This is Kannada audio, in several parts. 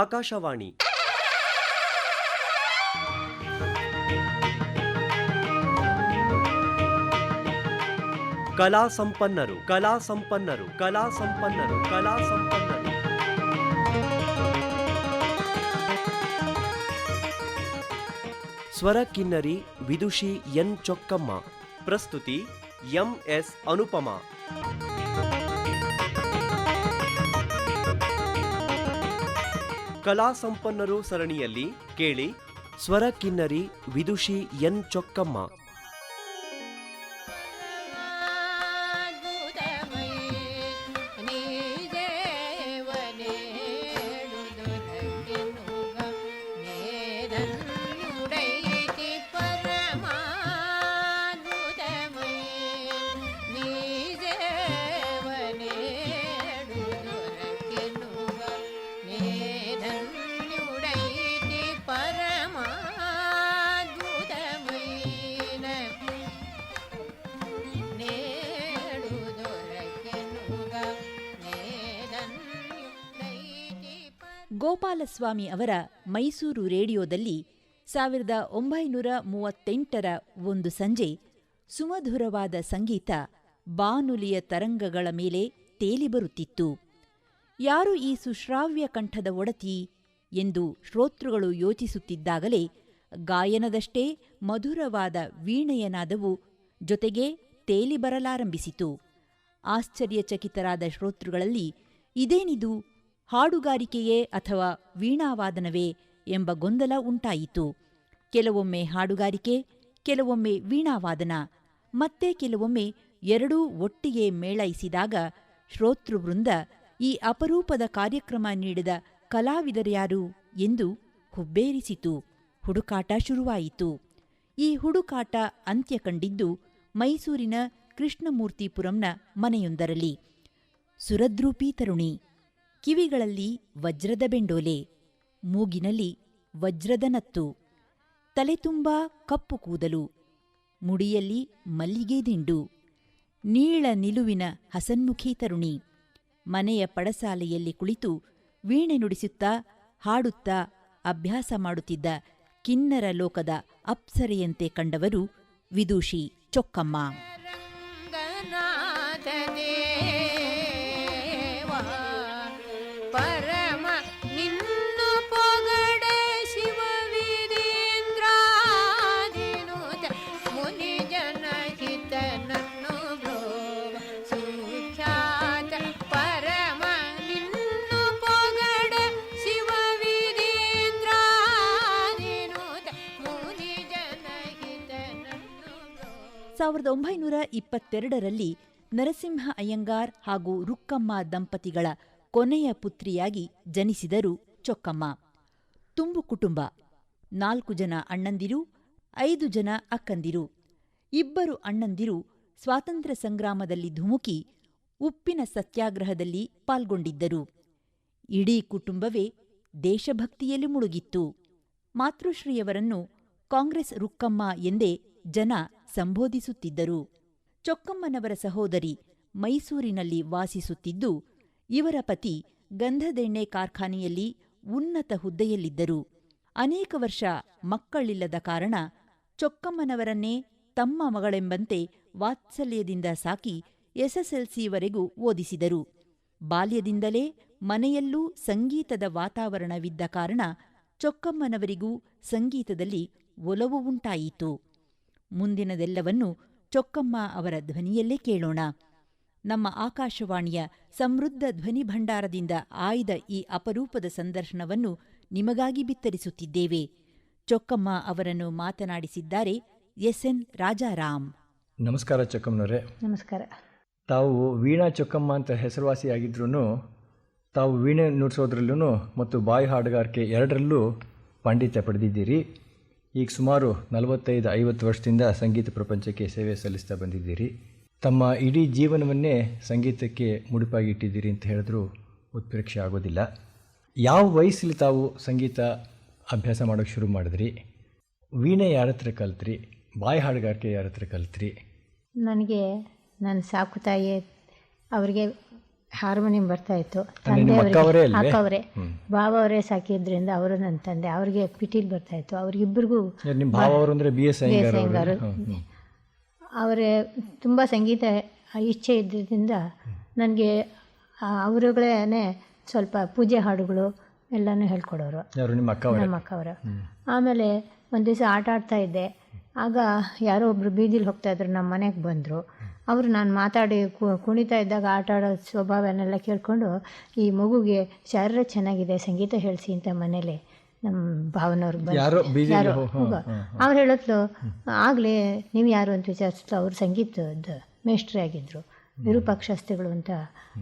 ಆಕಾಶವಾಣಿ. ಕಲಾ ಸಂಪನ್ನರು ಕಲಾ ಸಂಪನ್ನರು ಕಲಾ ಸಂಪನ್ನರು ಕಲಾ ಸಂಪನ್ನರು. ಸ್ವರ ಕಿನ್ನರಿ ವಿದುಷಿ ಎನ್ ಚೊಕ್ಕಮ್ಮ. ಪ್ರಸ್ತುತಿ ಎಂ ಎಸ್ ಅನುಪಮ. ಕಲಾ ಸಂಪನ್ನರು ಸರಣಿಯಲ್ಲಿ ಕೇಳಿ ಸ್ವರ ಕಿನ್ನರಿ ವಿದುಷಿ ಎನ್ ಚೊಕ್ಕಮ್ಮ. ಗೋಪಾಲಸ್ವಾಮಿ ಅವರ ಮೈಸೂರು ರೇಡಿಯೋದಲ್ಲಿ ಸಾವಿರದ ಒಂಬೈನೂರ ಮೂವತ್ತೆಂಟರ ಒಂದು ಸಂಜೆ ಸುಮಧುರವಾದ ಸಂಗೀತ ಬಾನುಲಿಯ ತರಂಗಗಳ ಮೇಲೆ ತೇಲಿ ಬರುತ್ತಿತ್ತು. ಯಾರು ಈ ಸುಶ್ರಾವ್ಯ ಕಂಠದ ಒಡತಿ ಎಂದು ಶ್ರೋತೃಗಳು ಯೋಚಿಸುತ್ತಿದ್ದಾಗಲೇ ಗಾಯನದಷ್ಟೇ ಮಧುರವಾದ ವೀಣೆಯನಾದವು ಜೊತೆಗೆ ತೇಲಿ ಬರಲಾರಂಭಿಸಿತು. ಆಶ್ಚರ್ಯಚಕಿತರಾದ ಶ್ರೋತೃಗಳಲ್ಲಿ ಇದೇನಿದು ಹಾಡುಗಾರಿಕೆಯೇ ಅಥವಾ ವೀಣಾವಾದನವೇ ಎಂಬ ಗೊಂದಲ ಉಂಟಾಯಿತು. ಕೆಲವೊಮ್ಮೆ ಹಾಡುಗಾರಿಕೆ, ಕೆಲವೊಮ್ಮೆ ವೀಣಾವಾದನ, ಮತ್ತೆ ಕೆಲವೊಮ್ಮೆ ಎರಡೂ ಒಟ್ಟಿಗೆ ಮೇಳೈಸಿದಾಗ ಶ್ರೋತೃವೃಂದ ಈ ಅಪರೂಪದ ಕಾರ್ಯಕ್ರಮ ನೀಡಿದ ಕಲಾವಿದರ್ಯಾರು ಎಂದು ಹುಬ್ಬೇರಿಸಿತು. ಹುಡುಕಾಟ ಶುರುವಾಯಿತು. ಈ ಹುಡುಕಾಟ ಅಂತ್ಯ ಕಂಡಿದ್ದು ಮೈಸೂರಿನ ಕೃಷ್ಣಮೂರ್ತಿಪುರಂನ ಮನೆಯೊಂದರಲ್ಲಿ ಸುರದ್ರೂಪಿ ತರುಣಿ. ಕಿವಿಗಳಲ್ಲಿ ವಜ್ರದ ಬೆಂಡೋಲೆ, ಮೂಗಿನಲ್ಲಿ ವಜ್ರದ ನತ್ತು, ತಲೆ ತುಂಬಾ ಕಪ್ಪು ಕೂದಲು, ಮುಡಿಯಲ್ಲಿ ಮಲ್ಲಿಗೆ ದಿಂಡು, ನೀಳ ನಿಲುವಿನ ಹಸನ್ಮುಖಿ ತರುಣಿ, ಮನೆಯ ಪಡಸಾಲೆಯಲ್ಲಿ ಕುಳಿತು ವೀಣೆ ನುಡಿಸುತ್ತಾ ಹಾಡುತ್ತಾ ಅಭ್ಯಾಸ ಮಾಡುತ್ತಿದ್ದ ಕಿನ್ನರ ಲೋಕದ ಅಪ್ಸರೆಯಂತೆ ಕಂಡವರು ವಿದೂಷಿ ಚೊಕ್ಕಮ್ಮ. ಸಾವಿರದ ಒಂಬೈನೂರ ಇಪ್ಪತ್ತೆರಡರಲ್ಲಿ ನರಸಿಂಹ ಅಯ್ಯಂಗಾರ್ ಹಾಗೂ ರುಕ್ಕಮ್ಮ ದಂಪತಿಗಳ ಕೊನೆಯ ಪುತ್ರಿಯಾಗಿ ಜನಿಸಿದರು ಚೊಕ್ಕಮ್ಮ. ತುಂಬು ಕುಟುಂಬ. ನಾಲ್ಕು ಜನ ಅಣ್ಣಂದಿರು, ಐದು ಜನ ಅಕ್ಕಂದಿರು. ಇಬ್ಬರು ಅಣ್ಣಂದಿರು ಸ್ವಾತಂತ್ರ್ಯ ಸಂಗ್ರಾಮದಲ್ಲಿ ಧುಮುಕಿ, ಉಪ್ಪಿನ ಸತ್ಯಾಗ್ರಹದಲ್ಲಿ ಪಾಲ್ಗೊಂಡಿದ್ದರು. ಇಡೀ ಕುಟುಂಬವೇ ದೇಶಭಕ್ತಿಯಲ್ಲಿ ಮುಳುಗಿತ್ತು. ಮಾತೃಶ್ರೀಯವರನ್ನು ಕಾಂಗ್ರೆಸ್ ರುಕ್ಕಮ್ಮ ಎಂದೇ ಜನ ಸಂಬೋಧಿಸುತ್ತಿದ್ದರು. ಚೊಕ್ಕಮ್ಮನವರ ಸಹೋದರಿ ಮೈಸೂರಿನಲ್ಲಿ ವಾಸಿಸುತ್ತಿದ್ದು, ಇವರ ಪತಿ ಗಂಧದೆಣ್ಣೆ ಕಾರ್ಖಾನೆಯಲ್ಲಿ ಉನ್ನತ ಹುದ್ದೆಯಲ್ಲಿದ್ದರು. ಅನೇಕ ವರ್ಷ ಮಕ್ಕಳಿಲ್ಲದ ಕಾರಣ ಚೊಕ್ಕಮ್ಮನವರನ್ನೇ ತಮ್ಮ ಮಗಳೆಂಬಂತೆ ವಾತ್ಸಲ್ಯದಿಂದ ಸಾಕಿ ಎಸ್ಎಸ್ಎಲ್ಸಿವರೆಗೂ ಓದಿಸಿದರು. ಬಾಲ್ಯದಿಂದಲೇ ಮನೆಯಲ್ಲೂ ಸಂಗೀತದ ವಾತಾವರಣವಿದ್ದ ಕಾರಣ ಚೊಕ್ಕಮ್ಮನವರಿಗೂ ಸಂಗೀತದಲ್ಲಿ ಒಲವು ಉಂಟಾಯಿತು. ಮುಂದಿನದೆಲ್ಲವನ್ನು ಚೊಕ್ಕಮ್ಮ ಅವರ ಧ್ವನಿಯಲ್ಲೇ ಕೇಳೋಣ. ನಮ್ಮ ಆಕಾಶವಾಣಿಯ ಸಮೃದ್ಧ ಧ್ವನಿ ಭಂಡಾರದಿಂದ ಆಯ್ದ ಈ ಅಪರೂಪದ ಸಂದರ್ಶನವನ್ನು ನಿಮಗಾಗಿ ಬಿತ್ತರಿಸುತ್ತಿದ್ದೇವೆ. ಚೊಕ್ಕಮ್ಮ ಅವರನ್ನು ಮಾತನಾಡಿಸಿದ್ದಾರೆ ಎಸ್ಎನ್ ರಾಜಾರಾಮ್. ನಮಸ್ಕಾರ ಚೊಕ್ಕಮ್ಮನವರೇ. ನಮಸ್ಕಾರ. ತಾವು ವೀಣಾ ಚೊಕ್ಕಮ್ಮ ಅಂತ ಹೆಸರುವಾಸಿಯಾಗಿದ್ರೂ ತಾವು ವೀಣೆ ನುಡಿಸೋದ್ರಲ್ಲೂ ಮತ್ತು ಬಾಯಿ ಹಾಡುಗಾರಿಕೆ ಎರಡರಲ್ಲೂ ಪಾಂಡಿತ್ಯ ಪಡೆದಿದ್ದೀರಿ. ಈಗ ಸುಮಾರು ನಲವತ್ತೈದು ಐವತ್ತು ವರ್ಷದಿಂದ ಸಂಗೀತ ಪ್ರಪಂಚಕ್ಕೆ ಸೇವೆ ಸಲ್ಲಿಸ್ತಾ ಬಂದಿದ್ದೀರಿ. ತಮ್ಮ ಇಡೀ ಜೀವನವನ್ನೇ ಸಂಗೀತಕ್ಕೆ ಮುಡಿಪಾಗಿ ಇಟ್ಟಿದ್ದೀರಿ ಅಂತ ಹೇಳಿದ್ರೂ ಉತ್ಪ್ರೇಕ್ಷೆ ಆಗೋದಿಲ್ಲ. ಯಾವ ವಯಸ್ಸಲ್ಲಿ ತಾವು ಸಂಗೀತ ಅಭ್ಯಾಸ ಮಾಡೋಕ್ಕೆ ಶುರು ಮಾಡಿದ್ರಿ? ವೀಣೆ ಯಾರ ಹತ್ರ ಕಲ್ತ್ರಿ? ಬಾಯಿ ಹಾಡುಗಾರಿಕೆ ಯಾರ ಹತ್ರ ಕಲ್ತ್ರಿ? ನನಗೆ ನನ್ನ ಸಾಕು ತಾಯಿ ಅವರಿಗೆ ಹಾರ್ಮೋನಿಯಂ ಬರ್ತಾ ಇತ್ತು. ಅಕ್ಕ ಅವರೇ ಸಾಕಿದ್ರಿಂದ ಅವರು ನನ್ನ ತಂದೆ. ಅವ್ರಿಗೆ ಪಿಟೀಲ್ ಬರ್ತಾ ಇತ್ತು. ಅವ್ರಿಗಿಬ್ಬರಿಗೂ ಭಾವ ಬಿ ಎಸ್ ಅಯ್ಯಂಗಾರ್ ಅವರು? ತುಂಬ ಸಂಗೀತ ಇಚ್ಛೆ ಇದ್ದರಿಂದ ನನಗೆ ಅವರುಗಳೇ ಸ್ವಲ್ಪ ಪೂಜೆ ಹಾಡುಗಳು ಎಲ್ಲನೂ ಹೇಳ್ಕೊಡೋರು. ನಮ್ಮ ಅಕ್ಕವರು? ಆಮೇಲೆ ಒಂದು ದಿವಸ ಆಟ ಆಡ್ತಾ ಇದ್ದೆ. ಆಗ ಯಾರೋ ಒಬ್ಬರು ಬೀದಿಲಿ ಹೋಗ್ತಾ ಇದ್ರು ನಮ್ಮ ಮನೆಗೆ ಬಂದರು. ಅವರು ನಾನು ಮಾತಾಡಿ ಕುಣಿತಾ ಇದ್ದಾಗ ಆಟ ಆಡೋ ಸ್ವಭಾವನೆಲ್ಲ ಕೇಳಿಕೊಂಡು ಈ ಮಗುಗೆ ಶಾರೀರ ಚೆನ್ನಾಗಿದೆ ಸಂಗೀತ ಹೇಳಿಸಿ ಅಂತ ಮನೇಲಿ ನಮ್ಮ ಭಾವನವ್ರಿಗೆ ಬಂದು ಯಾರೋ ಅವ್ರು ಹೇಳತ್ಲು ಆಗಲೇ ನೀವು ಯಾರು ಅಂತ ವಿಚಾರಿಸ್ಲು ಅವರು ಸಂಗೀತದ ಮೇಷ್ಟ್ರಿ ಆಗಿದ್ದರು ವಿರೂಪಾಕ್ಷಾಸ್ತ್ರಿಗಳು ಅಂತ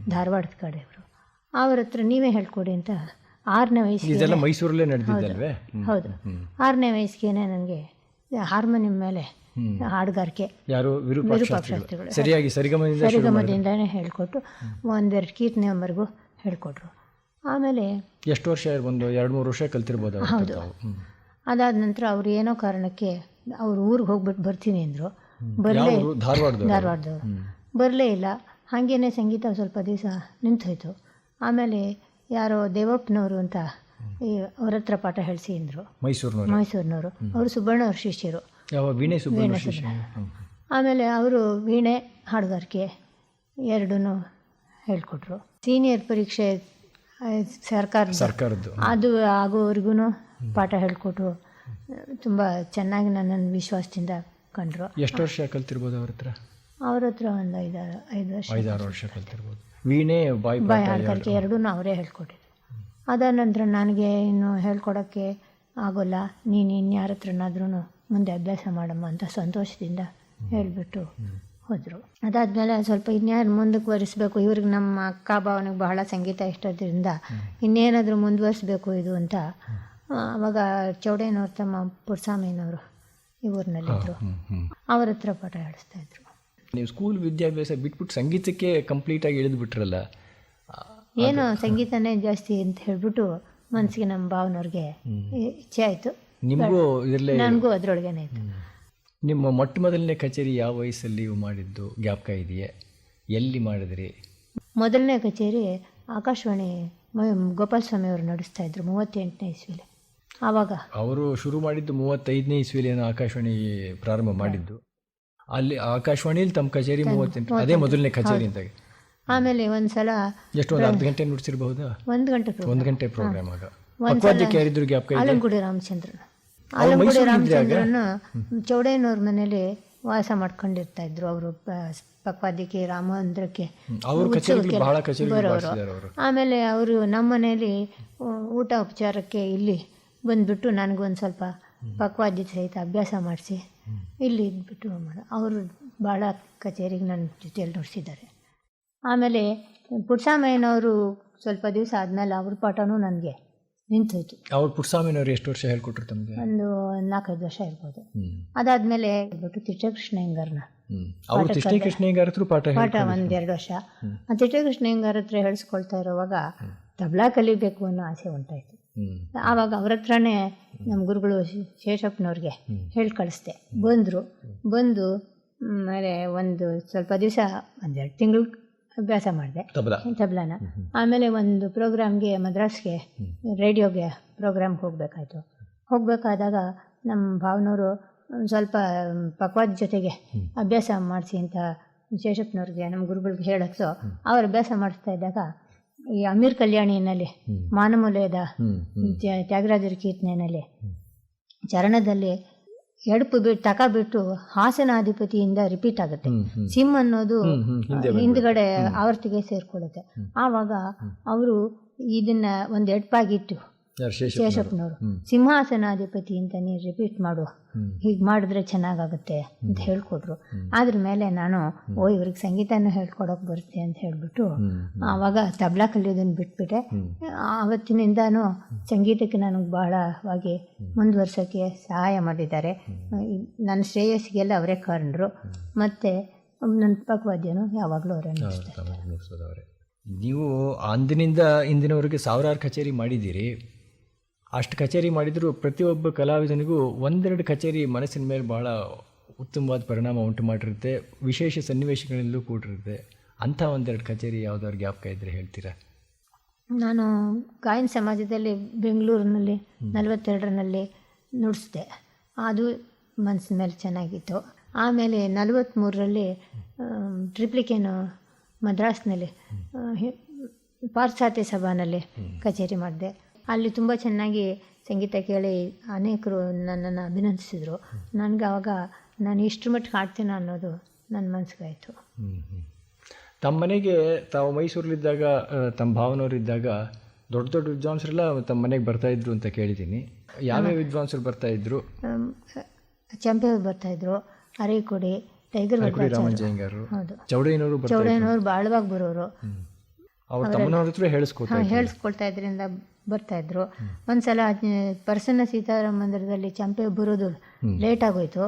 ಧಾರವಾಡದ ಕಡೆಯವರು ಅವ್ರ ಹತ್ರ ನೀವೇ ಹೇಳ್ಕೊಡಿ ಅಂತ ಆರನೇ ವಯಸ್ಸಿಗೆ ಮೈಸೂರಲ್ಲೇ ಹೌದು ಆರನೇ ವಯಸ್ಸಿಗೆ ನನಗೆ ಹಾರ್ಮೋನಿಯಂ ಮೇಲೆ ಹಾಡುಗಾರಿಕೆ ಯಾರು. ಸರಿಯಾಗಿ ಸರಿಗಮದಿಂದ. ಸರಿಗಮದಿಂದನೇ ಹೇಳ್ಕೊಟ್ಟು ಒಂದೆರಡು ಕೀರ್ತನೆವರೆಗೂ ಹೇಳಿಕೊಟ್ರು. ಆಮೇಲೆ ಎಷ್ಟು ವರ್ಷ ಒಂದು ಎರಡು ಮೂರು ವರ್ಷ ಕಲ್ತಿರ್ಬೋದು ಹೌದು. ಅದಾದ ನಂತರ ಅವ್ರು ಏನೋ ಕಾರಣಕ್ಕೆ ಅವ್ರು ಊರಿಗೆ ಹೋಗ್ಬಿಟ್ಟು ಬರ್ತೀನಿ ಅಂದರು. ಬರಲೇ? ಧಾರವಾಡದವರು. ಬರಲೇ ಇಲ್ಲ. ಹಾಗೇನೆ ಸಂಗೀತ ಸ್ವಲ್ಪ ದಿವಸ ನಿಂತೋಯ್ತು. ಆಮೇಲೆ ಯಾರೋ ದೇವಪ್ಪನವರು ಅಂತ ಈ ಅವ್ರ ಹತ್ರ ಪಾಠ ಹೇಳಿಸಿ ಅಂದರು. ಮೈಸೂರಿನವರು? ಮೈಸೂರಿನವರು. ಅವರು ಸುಬ್ಬಣ್ಣ ಅವ್ರ ಶಿಷ್ಯರು ವೀಣೆ ಸುಬ್ಬಣ್ಣ ಶಿಷ್ಯ. ಆಮೇಲೆ ಅವರು ವೀಣೆ ಹಾಡುಗಾರಿಕೆ ಎರಡೂ ಹೇಳ್ಕೊಟ್ರು. ಸೀನಿಯರ್ ಪರೀಕ್ಷೆ ಸರ್ಕಾರ ಸರ್ಕಾರದ ಸರ್ಕಾರದ್ದು. ಅದು ಆಗೋವರೆಗೂ ಪಾಠ ಹೇಳ್ಕೊಟ್ರು. ತುಂಬ ಚೆನ್ನಾಗಿ ನನ್ನನ್ನು ವಿಶ್ವಾಸದಿಂದ ಕಂಡ್ರು. ಎಷ್ಟು ವರ್ಷ ಕಲ್ತಿರ್ಬೋದು ಅವ್ರ ಹತ್ರ? ಅವ್ರ ಹತ್ರ ಒಂದು ಐದಾರು ಐದು ವರ್ಷ ಐದಾರು ವರ್ಷ ಕಲ್ತಿರ್ಬೋದು. ವೀಣೆ ಬಾಯಿ ಬಾಯಿ ಹಾಡುಗಾರಿಕೆ ಎರಡೂ. ಅವರೇ ಹೇಳ್ಕೊಟ್ಟಿದ್ರು. ಅದಾದ ನಂತರ ನನಗೆ ಇನ್ನು ಹೇಳ್ಕೊಡೋಕ್ಕೆ ಆಗೋಲ್ಲ. ನೀನು ಇನ್ಯಾರ ಹತ್ರನಾದ್ರೂ ಮುಂದೆ ಅಭ್ಯಾಸ ಮಾಡಮ್ಮ ಅಂತ ಸಂತೋಷದಿಂದ ಹೇಳಿಬಿಟ್ಟು ಹೋದರು. ಅದಾದಮೇಲೆ ಸ್ವಲ್ಪ ಇನ್ಯಾರು ಮುಂದಕ್ಕೆ ಒರೆಸ್ಬೇಕು ಇವ್ರಿಗೆ ನಮ್ಮ ಅಕ್ಕ ಭಾವನಿಗೆ ಬಹಳ ಸಂಗೀತ ಇಷ್ಟೋದ್ರಿಂದ ಇನ್ನೇನಾದರೂ ಮುಂದುವರಿಸ್ಬೇಕು ಇದು ಅಂತ ಅವಾಗ ಚೌಡೇನವ್ರ ತಮ್ಮ ಪುರ್ಸಾಮಿನವರು ಈ ಊರಿನಲ್ಲಿದ್ದರು. ಅವ್ರ ಹತ್ರ ಪಾಠ ಇದ್ರು. ನೀವು ಸ್ಕೂಲ್ ವಿದ್ಯಾಭ್ಯಾಸ ಬಿಟ್ಬಿಟ್ಟು ಸಂಗೀತಕ್ಕೆ ಕಂಪ್ಲೀಟಾಗಿ ಇಳಿದು ಬಿಟ್ರಲ್ಲ ಏನೋ ಸಂಗೀತನೇ ಜಾಸ್ತಿ ಅಂತ ಹೇಳ್ಬಿಟ್ಟು ಮನಸ್ಸಿಗೆ ನಮ್ಮ ಭಾವನವ್ರಿಗೆ ಇಚ್ಛೆ ಆಯಿತು. ನಿಮಗೂ ಇದರಲ್ಲೇ ನನಗೂ ಅದರೊಳಗೇನೆ ಆಯಿತು. ನಿಮ್ಮ ಮೊಟ್ಟ ಮೊದಲನೇ ಕಚೇರಿ ಯಾವ ವಯಸ್ಸಲ್ಲಿ ಮಾಡಿದ್ದು? ಜ್ಞಾಪಕ ಇದೆಯೇ? ಎಲ್ಲಿ ಮಾಡಿದ್ರಿ? ಮೊದಲನೇ ಕಚೇರಿ ಆಕಾಶವಾಣಿ ಗೋಪಾಲ ಸ್ವಾಮಿ ಅವರು ನಡೆಸ್ತಾ ಇದ್ರು ಮೂವತ್ತೆಂಟನೇ ಇಸ್ವಿಲಿ. ಆವಾಗ. ಅವರು ಶುರು ಮಾಡಿದ್ದು ಮೂವತ್ತೈದನೇ ಇಸ್ವಿಲಿ ಏನೋ ಆಕಾಶವಾಣಿ ಪ್ರಾರಂಭ ಮಾಡಿದ್ದು. ಅಲ್ಲಿ ಆಕಾಶವಾಣಿಯಲ್ಲಿ ತಮ್ಮ ಕಚೇರಿ ಮೂವತ್ತೆಂಟು ಅದೇ ಮೊದಲನೇ ಕಚೇರಿ ಅಂತ. ಆಮೇಲೆ ಒಂದು ಸಲ ಎಷ್ಟು ಒಂದು ಅರ್ಧ ಗಂಟೆ ನುಡಿಸಿರ್ಬಹುದು? ಒಂದು ಗಂಟೆ. ಒಂದು ಗಂಟೆ ಪ್ರೋಗ್ರಾಮ್ ಆಗ. ಒಂದ್ಸಲ ಪಕ್ವಾದ್ಯಕ್ಕೆ ಯಾರಿದ್ರು ಜ್ಞಾಪಕ ಇದೆ ಆಲಂಗುಡಿ ರಾಮಚಂದ್ರನ್. ಆಲಂಗುಡಿ ರಾಮಚಂದ್ರನ ಚೌಡಯ್ಯನವ್ರ ಮನೇಲಿ ವಾಸ ಮಾಡ್ಕೊಂಡಿರ್ತಾ ಇದ್ರು ಅವರು ಪಕ್ವಾದಿಕೆ ರಾಮಂದ್ರಕ್ಕೆ ಅವ್ರ ಕಚೇರಿಗಳು ಬಹಳ ಕಚೇರಿಗಳು ಬರೋರು. ಅವರು. ಆಮೇಲೆ ಅವರು ನಮ್ಮ ಮನೇಲಿ ಊಟ ಉಪಚಾರಕ್ಕೆ ಇಲ್ಲಿ ಬಂದ್ಬಿಟ್ಟು ನನಗೊಂದು ಸ್ವಲ್ಪ ಪಕ್ವಾದಿ ಸಹಿತ ಅಭ್ಯಾಸ ಮಾಡಿಸಿ ಇಲ್ಲಿ ಇದ್ಬಿಟ್ಟು ಅವರು ಭಾಳ ಕಚೇರಿಗೆ ನನ್ನ ಜೊತೆಯಲ್ಲಿ ನುಡಿಸಿದ್ದಾರೆ. ಆಮೇಲೆ ಪುಟ್ಸಾಮಯ್ಯನವರು ಸ್ವಲ್ಪ ದಿವಸ ಆದಮೇಲೆ ಅವ್ರ ಪಾಠನೂ ನನಗೆ ನಿಂತೋಯ್ತು. ಅವ್ರು ಪುಟ್ಸಾಮಿನವ್ರು ಎಷ್ಟು ವರ್ಷ ಹೇಳ್ಕೊಟ್ರು ತಮಗೆ? ಒಂದು ನಾಲ್ಕೈದು ವರ್ಷ ಇರ್ಬೋದು ಅದಾದ್ಮೇಲೆ ಬಿಟ್ಟು ತಿಟ್ಟಕೃಷ್ಣ ಹೆಂಗಾರನ ಅವ್ರು ಹತ್ರ ಪಾಠ ಪಾಠ. ಒಂದೆರಡು ವರ್ಷ. ಆ ತಿಟ್ಟಕೃಷ್ಣ ಹೆಂಗಾರ ಹತ್ರ ಹೇಳಿಸ್ಕೊಳ್ತಾ ಇರುವಾಗ ತಬಲಾ ಕಲಿಬೇಕು ಅನ್ನೋ ಆಸೆ ಉಂಟಾಯ್ತು. ಆವಾಗ ಅವ್ರ ಹತ್ರನೇ ನಮ್ಮ ಗುರುಗಳು ಶೇಷಪ್ಪನವ್ರಿಗೆ ಹೇಳಿ ಕಳಿಸ್ದೆ. ಬಂದರು. ಬಂದು ಮೇಲೆ ಒಂದು ಸ್ವಲ್ಪ ದಿವಸ ಒಂದೆರಡು ತಿಂಗಳು ಅಭ್ಯಾಸ ಮಾಡಿದೆ. ತಬಲಾ. ತಬ್ಲಾನ? ಆಮೇಲೆ ಒಂದು ಪ್ರೋಗ್ರಾಮ್ಗೆ ಮದ್ರಾಸ್ಗೆ ರೇಡಿಯೋಗೆ ಪ್ರೋಗ್ರಾಮ್ಗೆ ಹೋಗಬೇಕಾಯ್ತು. ಹೋಗಬೇಕಾದಾಗ ನಮ್ಮ ಭಾವನವರು ಸ್ವಲ್ಪ ಪಕ್ವಾದ ಜೊತೆಗೆ ಅಭ್ಯಾಸ ಮಾಡಿಸಿ ಅಂತ ಶೇಷಪ್ಪನವ್ರಿಗೆ ನಮ್ಮ ಗುರುಗಳಿಗೆ ಹೇಳಕ್ಸು ಅವ್ರು ಅಭ್ಯಾಸ ಮಾಡಿಸ್ತಾ ಇದ್ದಾಗ ಈ ಅಮೀರ್ ಕಲ್ಯಾಣಿನಲ್ಲಿ ಮಾನಮೂಲೆಯದ ತ್ಯಾಗರಾಜರ ಕೀರ್ತನೆಯಲ್ಲಿ ಚರಣದಲ್ಲಿ ಎಡಪು ಬಿಟ್ಟು ತಕ ಬಿಟ್ಟು ಹಾಸನಾಧಿಪತಿಯಿಂದ ರಿಪೀಟ್ ಆಗುತ್ತೆ. ಸಿಮ್ ಅನ್ನೋದು ಹಿಂದ್ಗಡೆ ಆವರ್ತಿಗೆ ಸೇರ್ಕೊಳ್ಳುತ್ತೆ. ಆವಾಗ ಅವರು ಇದನ್ನ ಒಂದು ಎಡ್ಪಾಗಿಟ್ಟು ಶೇಷಪ್ಪನವರು ಸಿಂಹಾಸನಾಧಿಪತಿ ಅಂತ ನೀನು ರಿಪೀಟ್ ಮಾಡು. ಹೀಗೆ ಮಾಡಿದ್ರೆ ಚೆನ್ನಾಗಾಗುತ್ತೆ ಅಂತ ಹೇಳ್ಕೊಟ್ರು. ಅದ್ರ ಮೇಲೆ ನಾನು ಓ ಇವ್ರಿಗೆ ಸಂಗೀತನೂ ಹೇಳ್ಕೊಡೋಕೆ ಬರುತ್ತೆ ಅಂತ ಹೇಳ್ಬಿಟ್ಟು ಆವಾಗ ತಬ್ಲಾ ಕಲಿಯೋದನ್ನು ಬಿಟ್ಬಿಟ್ಟೆ. ಆವತ್ತಿನಿಂದನೂ ಸಂಗೀತಕ್ಕೆ ನನಗೆ ಬಹಳವಾಗಿ ಮುಂದುವರ್ಸೋಕ್ಕೆ ಸಹಾಯ ಮಾಡಿದ್ದಾರೆ. ನನ್ನ ಶ್ರೇಯಸ್ಸಿಗೆಲ್ಲ ಅವರೇ ಕಾರಣರು. ಮತ್ತು ನನ್ನ ಪಕ್ವಾದ್ಯನೂ ಯಾವಾಗಲೂ ಅವರೇ ನೀವು ಅಂದಿನಿಂದ ಇಂದಿನವರೆಗೆ ಸಾವಿರಾರು ಕಚೇರಿ ಮಾಡಿದ್ದೀರಿ. ಅಷ್ಟು ಕಚೇರಿ ಮಾಡಿದರೂ ಪ್ರತಿಯೊಬ್ಬ ಕಲಾವಿದನಿಗೂ ಒಂದೆರಡು ಕಚೇರಿ ಮನಸ್ಸಿನ ಮೇಲೆ ಭಾಳ ಉತ್ತಮವಾದ ಪರಿಣಾಮ ಉಂಟು ಮಾಡಿರುತ್ತೆ. ವಿಶೇಷ ಸನ್ನಿವೇಶಗಳಲ್ಲೂ ಕೂಡಿರುತ್ತೆ. ಅಂಥ ಒಂದೆರಡು ಕಚೇರಿ ಯಾವುದಾದ್ರು ಜ್ಞಾಪಕ ಇದ್ದರೆ ಹೇಳ್ತೀರಾ? ನಾನು ಗಾಯನ ಸಮಾಜದಲ್ಲಿ ಬೆಂಗಳೂರಿನಲ್ಲಿ ನಲವತ್ತೆರಡರಲ್ಲಿ ನುಡಿಸಿದೆ. ಅದು ಮನಸ್ಸಿನ ಮೇಲೆ ಚೆನ್ನಾಗಿತ್ತು. ಆಮೇಲೆ ನಲವತ್ತ್ಮೂರರಲ್ಲಿ ಟ್ರಿಪ್ಲಿಕೇನು ಮದ್ರಾಸ್ನಲ್ಲಿ ಪಾಶ್ಚಾತ್ಯ ಸಭಾನಲ್ಲಿ ಕಚೇರಿ ಮಾಡಿದೆ. ಅಲ್ಲಿ ತುಂಬ ಚೆನ್ನಾಗಿ ಸಂಗೀತ ಕೇಳಿ ಅನೇಕರು ನನ್ನನ್ನು ಅಭಿನಂದಿಸಿದರು. ನನಗೆ ಆವಾಗ ನಾನು ಇಷ್ಟು ಮಟ್ಟಿಗೆ ಹಾಡ್ತೇನೆ ಅನ್ನೋದು ನನ್ನ ಮನಸ್ಸಿಗಾಯಿತು. ತಮ್ಮ ಮನೆಗೆ ತಾವು ಮೈಸೂರಲ್ಲಿದ್ದಾಗ ತಮ್ಮ ಭಾವನವರಿದ್ದಾಗ ದೊಡ್ಡ ದೊಡ್ಡ ವಿದ್ವಾಂಸರೆಲ್ಲ ತಮ್ಮ ಮನೆಗೆ ಬರ್ತಾ ಇದ್ರು ಅಂತ ಕೇಳಿದ್ದೀನಿ. ಯಾವ್ಯಾವ ವಿದ್ವಾಂಸರು ಬರ್ತಾ ಇದ್ರು? ಆಮ್, ಬರ್ತಾ ಬರ್ತಾಯಿದ್ರು ಅರೇಕೊಡಿ ಟೈಗರ್ ಕುಡಿ ಭಟ್ಟಾಚಾರ್ಯ. ರಾಮಂಜಯ್ಯಂಗಾರು ಹೌದು. ಚೌಡಯ್ಯನವರು ಬರ್ತಾ ಚೌಡಯ್ಯನವ್ರು ಬಾಳವಾಗಿ ಬರೋರು. ಅವ್ರ ತಮ್ಮನವ್ರ ಹತ್ರ ಹೇಳಿಸ್ಕೊತಾ ಹೇಳಿಸ್ಕೊಳ್ತಾ ಇದ್ರಿಂದ ಬರ್ತಾ ಒಂದು ಸಲ ಪರ್ಸನ್ನ ಸೀತಾರಾಮ ಮಂದಿರದಲ್ಲಿ ಚಂಪೆ ಬರೋದು ಲೇಟ್ ಆಗೋಯ್ತು.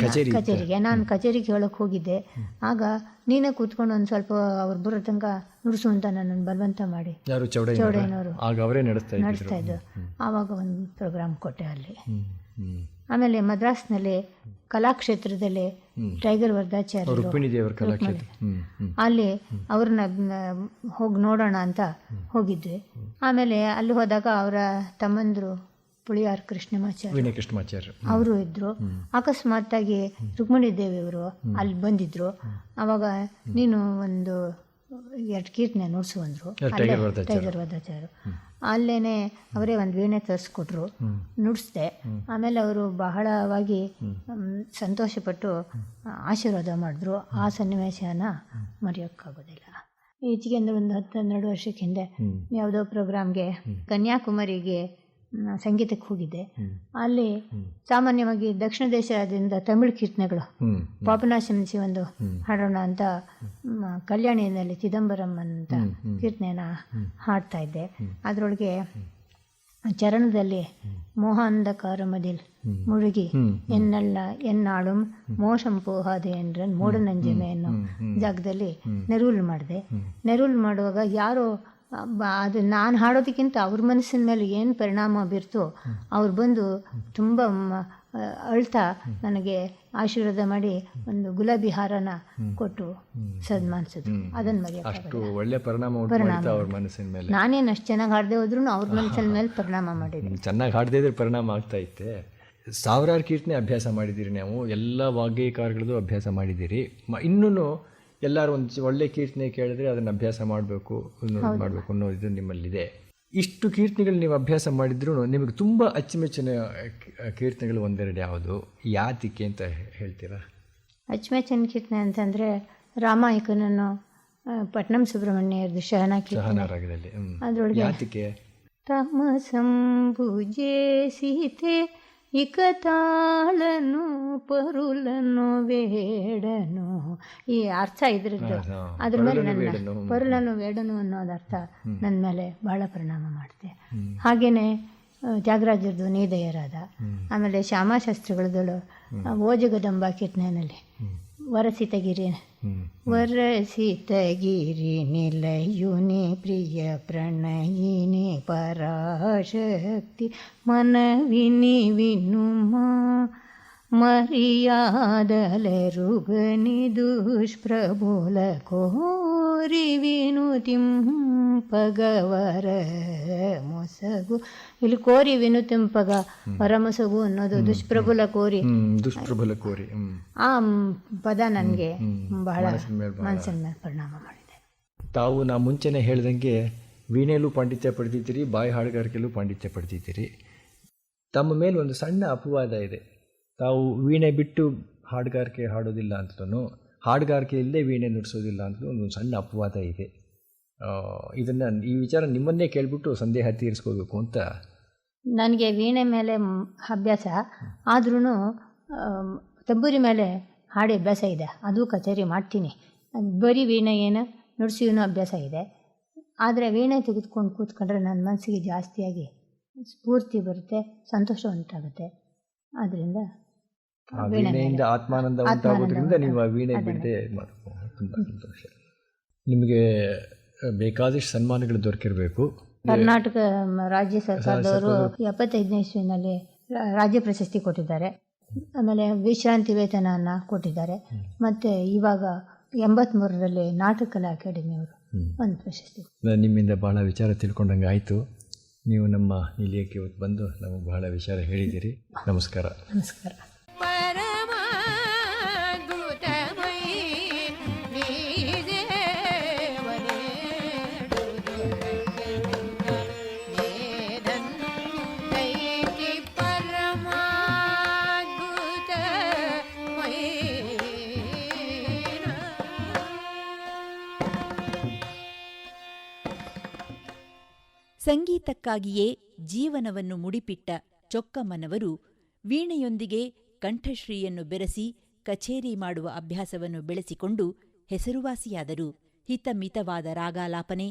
ಕಚೇರಿ ಕಚೇರಿಗೆ ನಾನು ಕಚೇರಿಗೆ ಹೇಳೋಕೆ ಹೋಗಿದ್ದೆ. ಆಗ ನೀನೇ ಕೂತ್ಕೊಂಡು ಒಂದು ಸ್ವಲ್ಪ ಅವ್ರು ಬರೋ ತನಕ ನುಡಿಸು ಅಂತ ನನ್ನನ್ನು ಬಲವಂತ ಮಾಡಿ. ಚೌಡಯ್ಯನವರು? ನಡೆಸ್ತಾ ಇದ್ರು ನಡೆಸ್ತಾ ಇದ್ದು ಆವಾಗ ಒಂದು ಪ್ರೋಗ್ರಾಮ್ ಕೊಟ್ಟೆ ಅಲ್ಲಿ. ಆಮೇಲೆ ಮದ್ರಾಸ್ನಲ್ಲಿ ಕಲಾಕ್ಷೇತ್ರದಲ್ಲಿ ಟೈಗರ್ ವರದಾಚಾರ್ಯ ಅಲ್ಲಿ ಅವ್ರನ್ನ ಹೋಗಿ ನೋಡೋಣ ಅಂತ ಹೋಗಿದ್ವಿ. ಆಮೇಲೆ ಅಲ್ಲಿ ಹೋದಾಗ ಅವರ ತಮ್ಮಂದರು ಪುಳಿಯಾರ್ ಕೃಷ್ಣಮಾಚಾರ್ಯ ಅವರು ಇದ್ರು. ಅಕಸ್ಮಾತ್ತಾಗಿ ರುಕ್ಮಿಣಿ ದೇವಿಯವರು ಅಲ್ಲಿ ಬಂದಿದ್ರು. ಅವಾಗ ನೀನು ಒಂದು ಎರಡು ಕೀರ್ತನೆ ನುಡ್ಸು ಅಂದ್ರು. ಟೈಗರ್ ವದಾಚಾರ್ಯ ಅಲ್ಲೇನೆ ಅವರೇ ಒಂದು ವೀಣೆ ತರಿಸ್ಕೊಟ್ರು. ನುಡಿಸ್ದೆ. ಆಮೇಲೆ ಅವರು ಬಹಳವಾಗಿ ಸಂತೋಷಪಟ್ಟು ಆಶೀರ್ವಾದ ಮಾಡಿದ್ರು. ಆ ಸನ್ನಿವೇಶನ ಮರೆಯೋಕ್ಕಾಗೋದಿಲ್ಲ. ಈಚೆಗೆ ಅಂದ್ರೆ ಒಂದು ಹತ್ತು ಹನ್ನೆರಡು ವರ್ಷಕ್ಕೆ ಹಿಂದೆ ಯಾವುದೋ ಪ್ರೋಗ್ರಾಮ್ಗೆ ಕನ್ಯಾಕುಮಾರಿಗೆ ಸಂಗೀತಕ್ಕೆ ಹೋಗಿದ್ದೆ. ಅಲ್ಲಿ ಸಾಮಾನ್ಯವಾಗಿ ದಕ್ಷಿಣ ದೇಶದಿಂದ ತಮಿಳು ಕೀರ್ತನೆಗಳು. ಪಾಪನಾಶಂಸಿ ಒಂದು ಹಾಡೋಣ ಅಂತ ಕಲ್ಯಾಣಿಯಲ್ಲಿ ಕಲ್ಯಾಣಿನಲ್ಲಿ ಚಿದಂಬರಂ ಅಂತ ಕೀರ್ತನೆಯನ್ನು ಹಾಡ್ತಾ ಇದ್ದೆ. ಅದರೊಳಗೆ ಚರಣದಲ್ಲಿ ಮೋಹಾಂಧಕಾರ ಮದಿಲ್ ಮುಳುಗಿ ಎನ್ನಲ್ಲ ಎನ್ನಾಳು ಮೋಶಂ ಪೋಹಾದೆ ಎಂದ್ರನ್ ಅನ್ನೋ ಜಾಗದಲ್ಲಿ ನೆರೂಲ್ ಮಾಡಿದೆ. ನೆರೂಲ್ ಮಾಡುವಾಗ ಯಾರೋ ಅದು ನಾನು ಹಾಡೋದಕ್ಕಿಂತ ಅವ್ರ ಮನಸ್ಸಿನ ಮೇಲೆ ಏನು ಪರಿಣಾಮ ಬೀರ್ತೋ ಅವ್ರು ಬಂದು ತುಂಬ ಅಳ್ತಾ ನನಗೆ ಆಶೀರ್ವಾದ ಮಾಡಿ ಒಂದು ಗುಲಾಬಿ ಹಾರನ ಕೊಟ್ಟು ಸನ್ಮಾನಿಸಿದ್ರು. ಅದನ್ನ ಅಷ್ಟು ಒಳ್ಳೆ ಪರಿಣಾಮ ಅವ್ರ ಮನಸ್ಸಿನ ಮೇಲೆ. ನಾನೇನು ಅಷ್ಟು ಚೆನ್ನಾಗಿ ಹಾಡದೆ ಹೋದ್ರೂ ಅವ್ರ ಮನಸ್ಸಿನ ಮೇಲೆ ಪರಿಣಾಮ ಮಾಡಿದೆ. ಚೆನ್ನಾಗಿ ಹಾಡದೇ ಇದ್ರೆ ಪರಿಣಾಮ ಆಗ್ತಾ ಇತ್ತೆ. ಸಾವಿರಾರು ಕೀರ್ತನೆ ಅಭ್ಯಾಸ ಮಾಡಿದ್ದೀರಿ ನಾವು. ಎಲ್ಲ ವಾಗ್ಯಕಾರಗಳದ್ದು ಅಭ್ಯಾಸ ಮಾಡಿದ್ದೀರಿ. ಇನ್ನೂ ಎಲ್ಲರೂ ಒಂದು ಒಳ್ಳೆ ಕೀರ್ತನೆ ಕೇಳಿದ್ರೆ ಅದನ್ನು ಅಭ್ಯಾಸ ಮಾಡಬೇಕು ಮಾಡಬೇಕು ಅನ್ನೋ ಇದು ನಿಮ್ಮಲ್ಲಿದೆ. ಇಷ್ಟು ಕೀರ್ತನೆಗಳು ನೀವು ಅಭ್ಯಾಸ ಮಾಡಿದ್ರೂ ನಿಮಗೆ ತುಂಬ ಅಚ್ಚುಮೆಚ್ಚಿನ ಕೀರ್ತನೆಗಳು ಒಂದೆರಡು ಯಾವುದು? ಯಾತಿಕೆ ಅಂತ ಹೇಳ್ತೀರಾ? ಅಚ್ಚುಮೆಚ್ಚಿನ ಕೀರ್ತನೆ ಅಂತಂದರೆ ರಾಮಾಯಕನನ್ನು ಪಟ್ನಂ ಸುಬ್ರಹ್ಮಣ್ಯ ಶಹನ ಕೀರ್ತನೆ. ಅದರೊಳಗೆ ಯಾತಿಕೆ? ತಮ ಸಂಭುಜೇ ಸೀತೆ ಇಕತಾಳನು ಪರುಲನು ವೇಡನು ಈ ಅರ್ಥ ಇದ್ರದ್ದು. ಅದ್ರ ಮೇಲೆ ನನ್ನ ಪರುಲನು ವೇಡನು ಅನ್ನೋದು ಅರ್ಥ. ನನ್ನ ಮೇಲೆ ಬಹಳ ಪರಿಣಾಮ ಮಾಡುತ್ತೆ ಹಾಗೇನೆ ತ್ಯಾಗರಾಜರದು ನೀದಯರಾದ. ಆಮೇಲೆ ಶ್ಯಾಮಾಶಾಸ್ತ್ರಿಗಳದ್ದು ಓಜಗದಂಬ ಕಿಟ್ನೆನಲ್ಲಿ വരസിതഗിരിന് വരസിതഗിരി നിലയുനി പ്രിയ പ്രണയിനി പരാശക്തി മനവിനി വിനുമാ. ದುಷ್ಪ್ರಭುಲ ಕೋರಿ ವಿನುತಿಂ ಪಗವರ ಮೊಸಗು. ಇಲ್ಲಿ ಕೋರಿ ವಿನುತಿಂಪಗ ವರಮೊಸಗು ಅನ್ನೋದು ದುಷ್ಪ್ರಭುಲ ಕೋರಿ. ದುಷ್ಪ್ರಭುಲ ಕೋರಿ ಆ ಪದ ನನಗೆ ಬಹಳ ಮನಸ್ಸಿನ ಮೇಲೆ ಪರಿಣಾಮ ಮಾಡಿದೆ. ತಾವು ನಾ ಮುಂಚೆನೆ ಹೇಳ್ದಂಗೆ ವೀಣೆಯಲ್ಲೂ ಪಾಂಡಿತ್ಯ ಪಡೆದಿದ್ದೀರಿ ಬಾಯಿ ಹಾಡುಗಾರಿಕೆಯಲ್ಲೂ ಪಾಂಡಿತ್ಯ ಪಡೆದಿದ್ದೀರಿ. ತಮ್ಮ ಮೇಲೆ ಒಂದು ಸಣ್ಣ ಅಪವಾದ ಇದೆ. ತಾವು ವೀಣೆ ಬಿಟ್ಟು ಹಾಡುಗಾರಿಕೆ ಹಾಡೋದಿಲ್ಲ ಅಂತಲೂ ಹಾಡುಗಾರಿಕೆ ಇಲ್ಲದೆ ವೀಣೆ ನುಡಿಸೋದಿಲ್ಲ ಅಂತಲೂ ಒಂದು ಸಣ್ಣ ಅಪವಾದ ಇದೆ. ಇದನ್ನು ಈ ವಿಚಾರ ನಿಮ್ಮನ್ನೇ ಕೇಳಿಬಿಟ್ಟು ಸಂದೇಹ ತೀರಿಸ್ಕೋಬೇಕು ಅಂತ. ನನಗೆ ವೀಣೆ ಮೇಲೆ ಅಭ್ಯಾಸ ಆದ್ರೂ ತಂಬೂರಿ ಮೇಲೆ ಹಾಡಿ ಅಭ್ಯಾಸ ಇದೆ. ಅದು ಕಚೇರಿ ಮಾಡ್ತೀನಿ. ಬರೀ ವೀಣೆ ಏನು ನುಡಿಸಿನೂ ಅಭ್ಯಾಸ ಇದೆ. ಆದರೆ ವೀಣೆ ತೆಗೆದುಕೊಂಡು ಕೂತ್ಕೊಂಡ್ರೆ ನನ್ನ ಮನಸ್ಸಿಗೆ ಜಾಸ್ತಿಯಾಗಿ ಸ್ಫೂರ್ತಿ ಬರುತ್ತೆ ಸಂತೋಷ ಉಂಟಾಗುತ್ತೆ ಆದ್ದರಿಂದ ಆ ವೀಣೆಯಿಂದ ಆತ್ಮಾನಂದ ಉಂಟಾಗೋದ್ರಿಂದ ನೀವು ಆ ವೀಣೆ ಬಿಡದೆ ತುಂಬ ಸಂತೋಷ. ನಿಮಗೆ ಬೇಕಾದಷ್ಟು ಸನ್ಮಾನಗಳು ದೊರಕಿರಬೇಕು. ಕರ್ನಾಟಕ ರಾಜ್ಯ ಸರ್ಕಾರದವರು ಎಪ್ಪತ್ತೈದನೇ ಇಸ್ವಿನಲ್ಲಿ ರಾಜ್ಯ ಪ್ರಶಸ್ತಿ ಕೊಟ್ಟಿದ್ದಾರೆ. ಆಮೇಲೆ ವಿಶ್ರಾಂತಿ ವೇತನವನ್ನು ಕೊಟ್ಟಿದ್ದಾರೆ. ಮತ್ತು ಇವಾಗ ಎಂಬತ್ತ್ಮೂರರಲ್ಲಿ ನಾಟಕಕಲಾ ಅಕಾಡೆಮಿಯವರು ಒಂದು ಪ್ರಶಸ್ತಿ. ನಿಮ್ಮಿಂದ ಬಹಳ ವಿಚಾರ ತಿಳ್ಕೊಂಡಂಗೆ ಆಯಿತು. ನೀವು ನಮ್ಮ ನಿಲಯಕ್ಕೆ ಬಂದು ನಮಗೆ ಬಹಳ ವಿಚಾರ ಹೇಳಿದ್ದೀರಿ. ನಮಸ್ಕಾರ. ನಮಸ್ಕಾರ. ಸಂಗೀತಕ್ಕಾಗಿಯೇ ಜೀವನವನ್ನು ಮುಡಿಪಿಟ್ಟ ಚೊಕ್ಕಮ್ಮನವರು ವೀಣೆಯೊಂದಿಗೆ ಕಂಠಶ್ರೀಯನ್ನು ಬೆರೆಸಿ ಕಚೇರಿ ಮಾಡುವ ಅಭ್ಯಾಸವನ್ನು ಬೆಳೆಸಿಕೊಂಡು ಹೆಸರುವಾಸಿಯಾದರು ಹಿತಮಿತವಾದ ರಾಗಾಲಾಪನೆ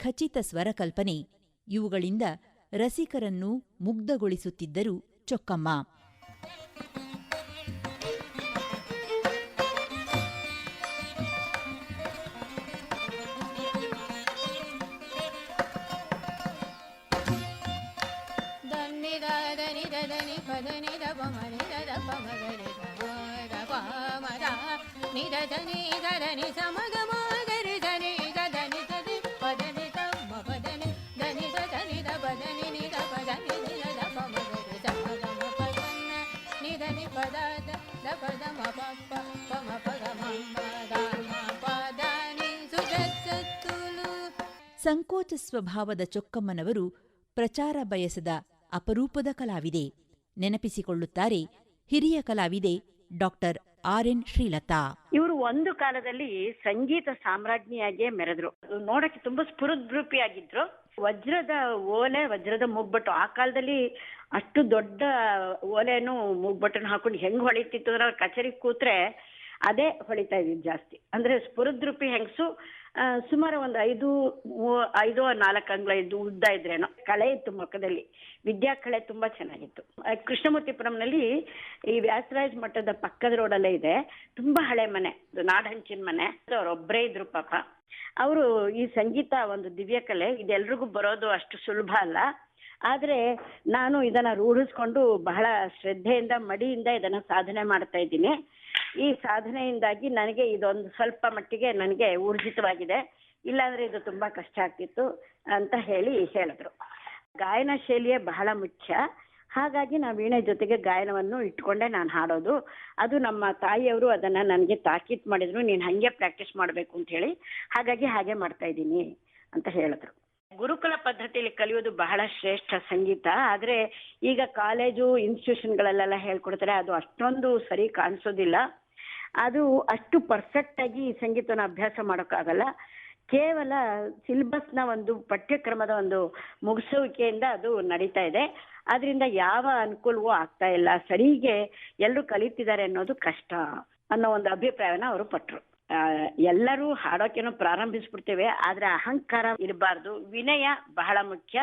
ಖಚಿತ ಸ್ವರಕಲ್ಪನೆ ಇವುಗಳಿಂದ ರಸಿಕರನ್ನು ಮುಗ್ಧಗೊಳಿಸುತ್ತಿದ್ದರು ಚೊಕ್ಕಮ್ಮ ಧನಿ ಪದನಿ ಸಂಕೋಚ ಸ್ವಭಾವದ ಚೊಕ್ಕಮ್ಮನವರು ಪ್ರಚಾರ ಬಯಸದ ಅಪರೂಪದ ಕಲಾವಿದೆ. ನೆನಪಿಸಿಕೊಳ್ಳುತ್ತಾರೆ ಹಿರಿಯ ಕಲಾವಿದೆ ಡಾಕ್ಟರ್ ಆರ್ ಎನ್ ಶ್ರೀಲತಾ. ಇವರು ಒಂದು ಕಾಲದಲ್ಲಿ ಸಂಗೀತ ಸಾಮ್ರಾಜ್ಞಿಯಾಗಿಯೇ ಮೆರೆದ್ರು. ನೋಡಕ್ಕೆ ತುಂಬಾ ಸ್ಫುರದ್ರೂಪಿಯಾಗಿದ್ರು. ವಜ್ರದ ಓಲೆ, ವಜ್ರದ ಮುಗ್ಬಟ್ಟು. ಆ ಕಾಲದಲ್ಲಿ ಅಷ್ಟು ದೊಡ್ಡ ಓಲೆಯನ್ನು ಮುಗ್ಬಟ್ಟನ್ನು ಹಾಕೊಂಡು ಹೆಂಗ್ ಹೊಳಿತಿತ್ತು ಅಂದ್ರೆ ಅವ್ರ ಕಚೇರಿ ಕೂತ್ರೆ ಅದೇ ಹೊಳಿತಾ ಇದ್ವಿ ಜಾಸ್ತಿ. ಅಂದ್ರೆ ಸ್ಫುರದ್ರೂಪಿ ಹೆಂಗಸು ಸುಮಾರು ಒಂದು ಐದು ಐದು, ನಾಲ್ಕು ಅಂಗ್ಲ ಇದ್ದು ಉದ್ದ ಇದ್ರೇನೋ, ಕಳೆ ಇತ್ತು ಮುಖದಲ್ಲಿ. ವಿದ್ಯಾ ಕಳೆ ತುಂಬಾ ಚೆನ್ನಾಗಿತ್ತು. ಕೃಷ್ಣಮೂರ್ತಿಪುರಂನಲ್ಲಿ ಈ ವ್ಯಾಸರಾಜ್ ಮಠದ ಪಕ್ಕದ ರೋಡಲ್ಲೇ ಇದೆ. ತುಂಬಾ ಹಳೆ ಮನೆ ನಾಡಹಂಚಿನ ಮನೆ. ಅವರೊಬ್ಬರೇ ಇದ್ರು ಪಾಪ. ಅವರು ಈ ಸಂಗೀತ ಒಂದು ದಿವ್ಯ ಕಲೆ, ಇದೆಲ್ರಿಗೂ ಬರೋದು ಅಷ್ಟು ಸುಲಭ ಅಲ್ಲ. ಆದ್ರೆ ನಾನು ಇದನ್ನ ರೂಢಿಸ್ಕೊಂಡು ಬಹಳ ಶ್ರದ್ಧೆಯಿಂದ, ಮಡಿಯಿಂದ ಇದನ್ನ ಸಾಧನೆ ಮಾಡ್ತಾ ಇದ್ದೀನಿ. ಈ ಸಾಧನೆಯಿಂದಾಗಿ ನನಗೆ ಇದೊಂದು ಸ್ವಲ್ಪ ಮಟ್ಟಿಗೆ ನನಗೆ ಊರ್ಜಿತವಾಗಿದೆ. ಇಲ್ಲಾಂದ್ರೆ ಇದು ತುಂಬಾ ಕಷ್ಟ ಆಗ್ತಿತ್ತು ಅಂತ ಹೇಳಿ ಹೇಳಿದ್ರು. ಗಾಯನ ಶೈಲಿಯೇ ಬಹಳ ಮುಖ್ಯ. ಹಾಗಾಗಿ ನಾವು ವೀಣೆ ಜೊತೆಗೆ ಗಾಯನವನ್ನು ಇಟ್ಕೊಂಡೆ ನಾನು ಹಾಡೋದು. ಅದು ನಮ್ಮ ತಾಯಿಯವರು ಅದನ್ನ ನನಗೆ ತಾಕೀತ್ ಮಾಡಿದ್ರು. ನೀನು ಹಂಗೆ ಪ್ರಾಕ್ಟೀಸ್ ಮಾಡಬೇಕು ಅಂತ ಹೇಳಿ. ಹಾಗಾಗಿ ಹಾಗೆ ಮಾಡ್ತಾ ಇದ್ದೀನಿ ಅಂತ ಹೇಳಿದ್ರು. ಗುರುಕುಲ ಪದ್ಧತಿಯಲ್ಲಿ ಕಲಿಯೋದು ಬಹಳ ಶ್ರೇಷ್ಠ ಸಂಗೀತ. ಆದ್ರೆ ಈಗ ಕಾಲೇಜು ಇನ್ಸ್ಟಿಟ್ಯೂಷನ್ಗಳಲ್ಲೆಲ್ಲ ಹೇಳ್ಕೊಡ್ತಾರೆ ಅದು ಅಷ್ಟೊಂದು ಸರಿ ಕಾಣಿಸೋದಿಲ್ಲ. ಅದು ಅಷ್ಟು ಪರ್ಫೆಕ್ಟ್ ಆಗಿ ಸಂಗೀತವನ್ನು ಅಭ್ಯಾಸ ಮಾಡೋಕ್ಕಾಗಲ್ಲ. ಕೇವಲ ಸಿಲೆಬಸ್ನ ಒಂದು ಪಠ್ಯಕ್ರಮದ ಒಂದು ಮುಗಿಸುವಿಕೆಯಿಂದ ಅದು ನಡೀತಾ ಇದೆ. ಅದರಿಂದ ಯಾವ ಅನುಕೂಲವೂ ಆಗ್ತಾ ಇಲ್ಲ. ಸರಿಗೆ ಎಲ್ಲರೂ ಕಲಿತಿದ್ದಾರೆ ಅನ್ನೋದು ಕಷ್ಟ ಅನ್ನೋ ಒಂದು ಅಭಿಪ್ರಾಯವನ್ನ ಅವರು ಪಟ್ರು. ಆ, ಎಲ್ಲರೂ ಹಾಡೋಕೇನೋ ಪ್ರಾರಂಭಿಸ್ಬಿಡ್ತೇವೆ, ಆದ್ರೆ ಅಹಂಕಾರ ಇರಬಾರ್ದು. ವಿನಯ ಬಹಳ ಮುಖ್ಯ,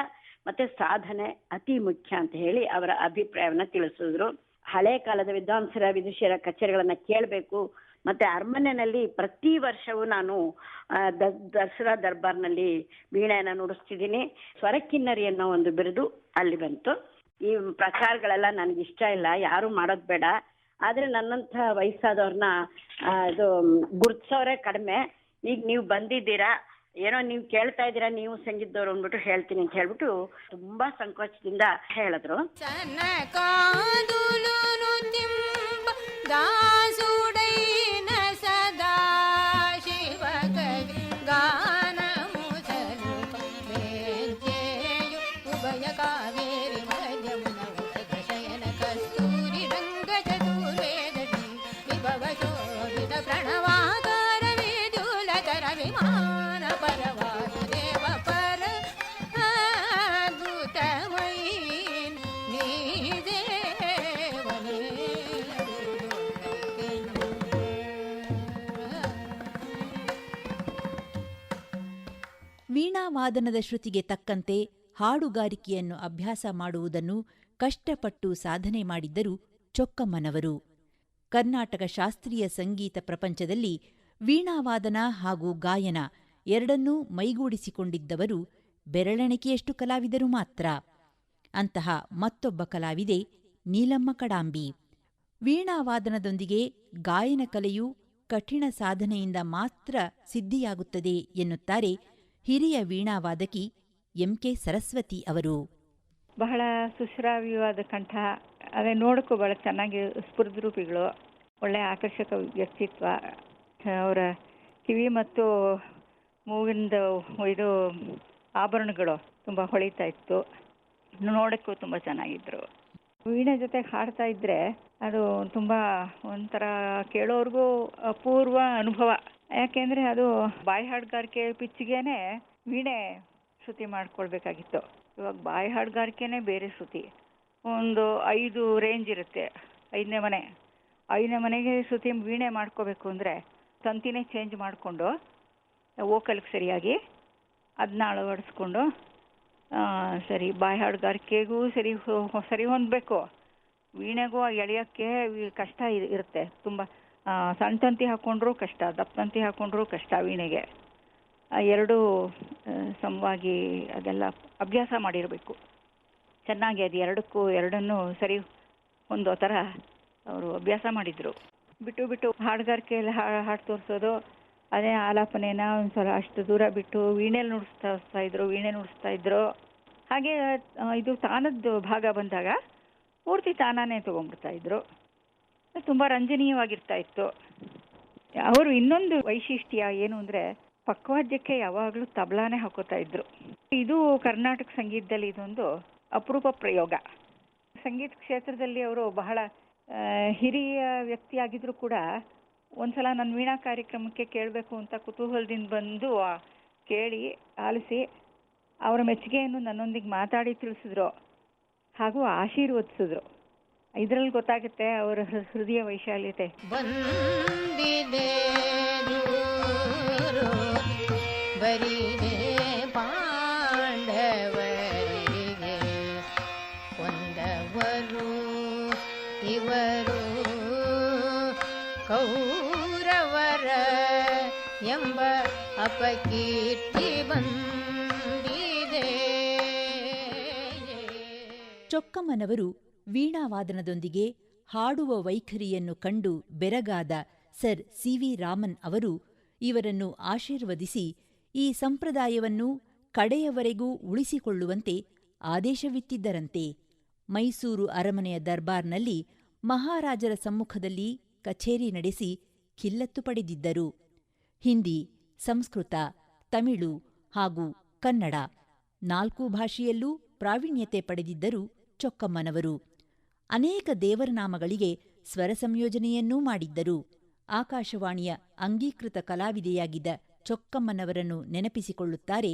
ಮತ್ತೆ ಸಾಧನೆ ಅತಿ ಮುಖ್ಯ ಅಂತ ಹೇಳಿ ಅವರ ಅಭಿಪ್ರಾಯವನ್ನ ತಿಳಿಸಿದ್ರು. ಹಳೆ ಕಾಲದ ವಿದ್ವಾಂಸರ, ವಿದುಷಿಯರ ಕಚೇರಿಗಳನ್ನ ಕೇಳಬೇಕು, ಮತ್ತೆ ಅರಮನೆಯಲ್ಲಿ ಪ್ರತಿ ವರ್ಷವೂ ನಾನು ದಸರಾ ದರ್ಬಾರ್ನಲ್ಲಿ ವೀಣೆಯನ್ನ ನುಡಿಸ್ತಿದ್ದೀನಿ. ಸ್ವರಕಿನ್ನರಿ ಅನ್ನೋ ಒಂದು ಬಿರುದು ಅಲ್ಲಿ ಬಂತು. ಈ ಪ್ರಕಾರಗಳೆಲ್ಲ ನನಗೆ ಇಷ್ಟ ಇಲ್ಲ, ಯಾರು ಮಾಡೋದ್ ಬೇಡ. ಆದ್ರೆ ನನ್ನಂತ ವಯಸ್ಸಾದವ್ರನ್ನ ಇದು, ಗುರ್ತಿಸೋರೆ ಕಡಿಮೆ. ಈಗ ನೀವು ಬಂದಿದ್ದೀರಾ, ಏನೋ ನೀವು ಕೇಳ್ತಾ ಇದ್ದೀರಾ, ನೀವು ಸಂಗೀತದವ್ರು ಅಂದ್ಬಿಟ್ಟು ಹೇಳ್ತೀನಿ ಅಂತ ಹೇಳ್ಬಿಟ್ಟು ತುಂಬಾ ಸಂಕೋಚದಿಂದ ಹೇಳಿದ್ರು. ವೀಣಾವಾದನದ ಶ್ರುತಿಗೆ ತಕ್ಕಂತೆ ಹಾಡುಗಾರಿಕೆಯನ್ನು ಅಭ್ಯಾಸ ಮಾಡುವುದನ್ನು ಕಷ್ಟಪಟ್ಟು ಸಾಧನೆ ಮಾಡಿದ್ದರು ಚೊಕ್ಕಮ್ಮನವರು. ಕರ್ನಾಟಕ ಶಾಸ್ತ್ರೀಯ ಸಂಗೀತ ಪ್ರಪಂಚದಲ್ಲಿ ವೀಣಾವಾದನ ಹಾಗೂ ಗಾಯನ ಎರಡನ್ನೂ ಮೈಗೂಡಿಸಿಕೊಂಡಿದ್ದವರು ಬೆರಳೆಣಿಕೆಯಷ್ಟು ಕಲಾವಿದರು ಮಾತ್ರ. ಅಂತಹ ಮತ್ತೊಬ್ಬ ಕಲಾವಿದೆ ನೀಲಮ್ಮ ಕಡಾಂಬಿ. ವೀಣಾವಾದನದೊಂದಿಗೆ ಗಾಯನ ಕಲೆಯು ಕಠಿಣ ಸಾಧನೆಯಿಂದ ಮಾತ್ರ ಸಿದ್ಧಿಯಾಗುತ್ತದೆ ಎನ್ನುತ್ತಾರೆ ಹಿರಿಯ ವೀಣಾವಾದಕಿ ಎಂಕೆ ಸರಸ್ವತಿ ಅವರು. ಬಹಳ ಸುಶ್ರಾವ್ಯವಾದ ಕಂಠ. ಅದೇ ನೋಡಕ್ಕೂ ಬಹಳ ಚೆನ್ನಾಗಿ ಸ್ಫುರದ್ರೂಪಿಗಳು ಒಳ್ಳೆಯ ಆಕರ್ಷಕ ವ್ಯಕ್ತಿತ್ವ. ಅವರ ಕಿವಿ ಮತ್ತು ಮೂವಿಂದ ಇದು ಆಭರಣಗಳು ತುಂಬ ಹೊಳಿತಾ ಇತ್ತು. ನೋಡೋಕ್ಕೂ ತುಂಬ ಚೆನ್ನಾಗಿದ್ರು. ವೀಣೆ ಜೊತೆ ಹಾಡ್ತಾ ಇದ್ರೆ ಅದು ತುಂಬ ಒಂಥರ ಕೇಳೋರ್ಗೂ ಅಪೂರ್ವ ಅನುಭವ. ಯಾಕೆಂದರೆ ಅದು ಬಾಯಿ ಹಾಡುಗಾರಿಕೆ ಪಿಚ್ಗೆನೆ ವೀಣೆ ಶ್ರುತಿ ಮಾಡ್ಕೊಳ್ಬೇಕಾಗಿತ್ತು. ಇವಾಗ ಬಾಯಿ ಹಾಡುಗಾರಿಕೆನೇ ಬೇರೆ ಶ್ರುತಿ. ಒಂದು ಐದು ರೇಂಜ್ ಇರುತ್ತೆ. ಐದನೇ ಮನೆ. ಐದನೇ ಮನೆಗೆ ಶ್ರುತಿ ವೀಣೆ ಮಾಡ್ಕೋಬೇಕು ಅಂದರೆ ತಂತಿನೇ ಚೇಂಜ್ ಮಾಡಿಕೊಂಡು ವೋಕಲ್ಗೆ ಸರಿಯಾಗಿ ಅದನ್ನ ಅಳವಡಿಸ್ಕೊಂಡು ಸರಿ, ಬಾಯಿ ಹಾಡುಗಾರಿಕೆಗೂ ಸರಿ ಸರಿ ಹೊಂದಬೇಕು. ವೀಣೆಗೂ ಎಳೆಯೋಕ್ಕೆ ಕಷ್ಟ ಇರ್- ಇರುತ್ತೆ. ತುಂಬ ಸಣ್ಣ ತಂತಿ ಹಾಕೊಂಡ್ರು ಕಷ್ಟ ದಪ್ಪ ತಂತಿ ಹಾಕ್ಕೊಂಡ್ರೂ ಕಷ್ಟ ವೀಣೆಗೆ. ಎರಡೂ ಸಮವಾಗಿ ಅದೆಲ್ಲ ಅಭ್ಯಾಸ ಮಾಡಿರಬೇಕು. ಚೆನ್ನಾಗಿ ಅದು ಎರಡಕ್ಕೂ, ಎರಡನ್ನೂ ಸರಿ ಹೊಂದೋ ಥರ ಅವರು ಅಭ್ಯಾಸ ಮಾಡಿದ್ರು. ಬಿಟ್ಟು ಬಿಟ್ಟು ಹಾಡುಗಾರಿಕೆಯಲ್ಲಿ ಹಾಡು ಹಾಡು ತೋರಿಸೋದು, ಅದೇ ಆಲಾಪನೆನ ಒಂದು ಸಲ ಅಷ್ಟು ದೂರ ಬಿಟ್ಟು ವೀಣೆಲಿ ನುಡಿಸ್ತಾ ಇದ್ರು, ವೀಣೆ ನುಡಿಸ್ತಾ ಇದ್ರು. ಹಾಗೆ ಇದು ತಾನದ್ದು ಭಾಗ ಬಂದಾಗ ಪೂರ್ತಿ ತಾನಾನೇ ತೊಗೊಂಡ್ಬಿಡ್ತಾ ಇದ್ರು. ತುಂಬ ರಂಜನೀಯವಾಗಿರ್ತಾ ಇತ್ತು. ಅವರು ಇನ್ನೊಂದು ವೈಶಿಷ್ಟ್ಯ ಏನು ಅಂದ್ರೆ ಪಕ್ವಾದ್ಯಕ್ಕೆ ಯಾವಾಗಲೂ ತಬಲಾನೇ ಹಾಕೋತಾ ಇದ್ರು. ಇದು ಕರ್ನಾಟಕ ಸಂಗೀತದಲ್ಲಿ ಇದೊಂದು ಅಪರೂಪ ಪ್ರಯೋಗ. ಸಂಗೀತ ಕ್ಷೇತ್ರದಲ್ಲಿ ಅವರು ಬಹಳ ಹಿರಿಯ ವ್ಯಕ್ತಿ ಆಗಿದ್ರು ಕೂಡ ಒಂದ್ಸಲ ನನ್ನ ವೀಣಾ ಕಾರ್ಯಕ್ರಮಕ್ಕೆ ಕೇಳಬೇಕು ಅಂತ ಕುತೂಹಲದಿಂದ ಬಂದು ಕೇಳಿ ಆಲಿಸಿ ಅವರ ಮೆಚ್ಚುಗೆಯನ್ನು ನನ್ನೊಂದಿಗೆ ಮಾತಾಡಿ ತಿಳಿಸಿದ್ರು ಹಾಗೂ ಆಶೀರ್ವದಿಸಿದ್ರು. ಇದರಲ್ಲಿ ಗೊತ್ತಾಗುತ್ತೆ ಅವರ ಹೃದಯ ವೈಶಾಲ್ಯತೆ. ಬಂದಿದೆ ಬರೀದೇ ಪಾಂಡವರಿಗೆ. ಒಂದವರು ಇವರು ಕೌರವರ ಎಂಬ ಅಪಕೀರ್ತಿ ಬಂದಿದೆ. ಚೊಕ್ಕಮ್ಮನವರು ವೀಣಾವಾದನದೊಂದಿಗೆ ಹಾಡುವ ವೈಖರಿಯನ್ನು ಕಂಡು ಬೆರಗಾದ ಸರ್ ಸಿ ವಿ ರಾಮನ್ ಅವರು ಇವರನ್ನು ಆಶೀರ್ವದಿಸಿ ಈ ಸಂಪ್ರದಾಯವನ್ನು ಕಡೆಯವರೆಗೂ ಉಳಿಸಿಕೊಳ್ಳುವಂತೆ ಆದೇಶವಿತ್ತಿದ್ದರಂತೆ. ಮೈಸೂರು ಅರಮನೆಯ ದರ್ಬಾರ್ನಲ್ಲಿ ಮಹಾರಾಜರ ಸಮ್ಮುಖದಲ್ಲಿ ಕಛೇರಿ ನಡೆಸಿ ಖಿಲ್ಲತ್ತು ಪಡೆದಿದ್ದರು. ಹಿಂದಿ, ಸಂಸ್ಕೃತ, ತಮಿಳು ಹಾಗೂ ಕನ್ನಡ ನಾಲ್ಕು ಭಾಷೆಯಲ್ಲೂ ಪ್ರಾವೀಣ್ಯತೆ ಪಡೆದಿದ್ದರು ಚೊಕ್ಕಮ್ಮನವರು. ಅನೇಕ ದೇವರ ನಾಮಗಳಿಗೆ ಸ್ವರ ಸಂಯೋಜನೆಯನ್ನೂ ಮಾಡಿದ್ದರು. ಆಕಾಶವಾಣಿಯ ಅಂಗೀಕೃತ ಕಲಾವಿದೆಯಾಗಿದ್ದ ಚೊಕ್ಕಮ್ಮನವರನ್ನು ನೆನಪಿಸಿಕೊಳ್ಳುತ್ತಾರೆ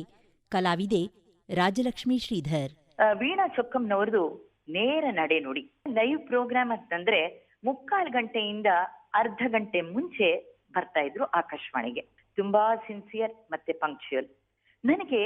ಕಲಾವಿದೆ ರಾಜಲಕ್ಷ್ಮಿ ಶ್ರೀಧರ್. ವೀಣಾ ಚೊಕ್ಕಮ್ಮನವರದು ನೇರ ನಡೆ ನುಡಿ. ಲೈವ್ ಪ್ರೋಗ್ರಾಮ್ ಅಂತಂದ್ರೆ ಮುಕ್ಕಾಲು ಗಂಟೆಯಿಂದ ಅರ್ಧ ಗಂಟೆ ಮುಂಚೆ ಬರ್ತಾ ಇದ್ರು ಆಕಾಶವಾಣಿಗೆ. ತುಂಬಾ ಸಿನ್ಸಿಯರ್ ಮತ್ತೆ ಪಂಕ್ಚುಯಲ್. ನನಗೆ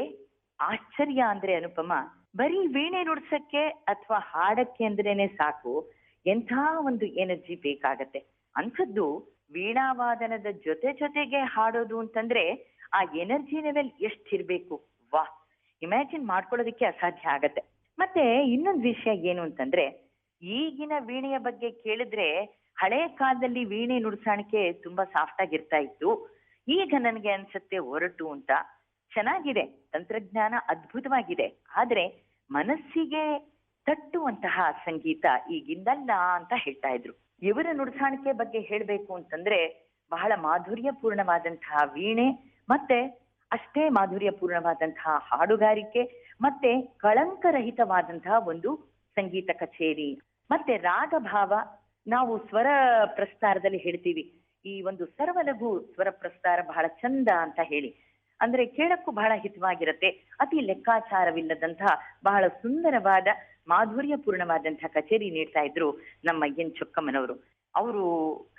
ಆಶ್ಚರ್ಯ ಅಂದ್ರೆ ಅನುಪಮ ಬರೀ ವೀಣೆ ನುಡ್ಸಕ್ಕೆ ಅಥವಾ ಹಾಡಕ್ಕೆ ಅಂದ್ರೇನೆ ಸಾಕು. ಎಂಥ ಒಂದು ಎನರ್ಜಿ ಬೇಕಾಗತ್ತೆ. ಅಂಥದ್ದು ವೀಣಾವಾದನದ ಜೊತೆ ಜೊತೆಗೆ ಹಾಡೋದು ಅಂತಂದ್ರೆ ಆ ಎನರ್ಜಿ ಲೆವೆಲ್ ಎಷ್ಟಿರ್ಬೇಕು? ವಾ, ಇಮ್ಯಾಜಿನ್ ಮಾಡ್ಕೊಳ್ಳೋದಕ್ಕೆ ಅಸಾಧ್ಯ ಆಗತ್ತೆ. ಮತ್ತೆ ಇನ್ನೊಂದು ವಿಷಯ ಏನು ಅಂತಂದ್ರೆ, ಈಗಿನ ವೀಣೆಯ ಬಗ್ಗೆ ಕೇಳಿದ್ರೆ ಹಳೆ ಕಾಲದಲ್ಲಿ ವೀಣೆ ನುಡ್ಸಾಣಿಕೆ ತುಂಬಾ ಸಾಫ್ಟ್ ಆಗಿರ್ತಾ ಇತ್ತು. ಈಗ ನನಗೆ ಅನ್ಸುತ್ತೆ ಹೊರಟು ಅಂತ. ಚೆನ್ನಾಗಿದೆ, ತಂತ್ರಜ್ಞಾನ ಅದ್ಭುತವಾಗಿದೆ, ಆದ್ರೆ ಮನಸ್ಸಿಗೆ ತಟ್ಟುವಂತಹ ಸಂಗೀತ ಈಗಿಂದಲ್ಲ ಅಂತ ಹೇಳ್ತಾ ಇದ್ರು. ಇವರ ನುಡಿಸಾಣಿಕೆ ಬಗ್ಗೆ ಹೇಳ್ಬೇಕು ಅಂತಂದ್ರೆ ಬಹಳ ಮಾಧುರ್ಯಪೂರ್ಣವಾದಂತಹ ವೀಣೆ, ಮತ್ತೆ ಅಷ್ಟೇ ಮಾಧುರ್ಯಪೂರ್ಣವಾದಂತಹ ಹಾಡುಗಾರಿಕೆ, ಮತ್ತೆ ಕಳಂಕರಹಿತವಾದಂತಹ ಒಂದು ಸಂಗೀತ ಕಚೇರಿ, ಮತ್ತೆ ರಾಗಭಾವ. ನಾವು ಸ್ವರ ಪ್ರಸ್ತಾರದಲ್ಲಿ ಹೇಳ್ತೀವಿ, ಈ ಒಂದು ಸರ್ವಲಘು ಸ್ವರ ಪ್ರಸ್ತಾರ ಬಹಳ ಚಂದ ಅಂತ ಹೇಳಿ. ಅಂದ್ರೆ ಕೇಳಕ್ಕೂ ಬಹಳ ಹಿತವಾಗಿರುತ್ತೆ. ಅತಿ ಲೆಕ್ಕಾಚಾರವಿಲ್ಲದಂತಹ ಬಹಳ ಸುಂದರವಾದ ಮಾಧುರ್ಯಪೂರ್ಣವಾದಂತಹ ಕಚೇರಿ ನೀಡ್ತಾ ಇದ್ರು ನಮ್ಮ ಎನ್ ಚೊಕ್ಕಮ್ಮನವರು. ಅವರು